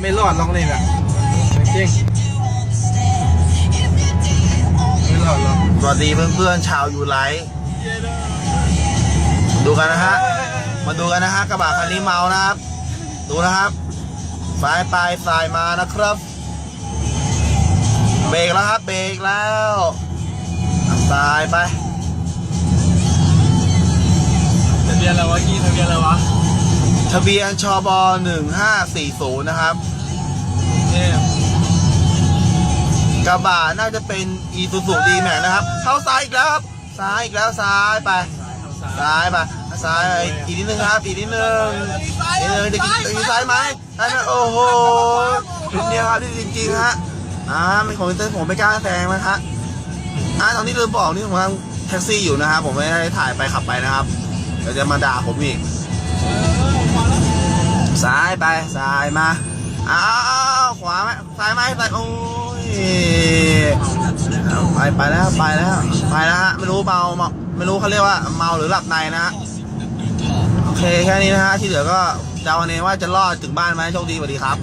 ไม่รอดลองนี่แหละจริงไม่รอดหรอกสวัสดีเพื่อนๆชาวยูไลท์ดูกันนะฮะ มาดูกันนะฮะกระบะคันนี้เมานะครับ ดูนะครับสายไปสายมานะครับ เบรกแล้วครับเบรกแล้วสายไปทะเบียนอะไรวะกี้ทะเบียนอะไรวะ ทะเบียนชบ1540 นะครับเอ๊ะกระบะน่าจะเป็นอีซูซูดีแม็กนะครับ เข้าซ้ายอีกแล้วครับ ซ้ายอีกแล้วซ้ายไป ซ้ายไป ซ้ายไปอีกนิดนึงครับ อีกนิดนึงอีกนิดนึงจะกินซ้ายไหมซ้ายไหมโอ้โหเดียวครับนี่จริงๆฮะ อ่าไม่ของเต้นผมไม่กล้าแซงนะฮะอ่าตอนนี้ลืมบอกนี่ผมกำลังแท็กซี่อยู่นะครับ ผมไม่ได้ถ่ายไปขับไปนะครับ เดี๋ยวจะมาด่าผมอีก ซ้ายไปซ้ายมาอ้าวขวาไหมซ้ายไหมซ้ายโอ้ยไปไปแล้วไปแล้วไปแล้วฮะไม่รู้เมาเมาไม่รู้เขาเรียกว่าเมาหรือหลับในนะฮะโอเคแค่นี้นะฮะที่เหลือก็เดาเอาเองว่าจะรอดถึงบ้านไหมโชคดีสวัสดีครับ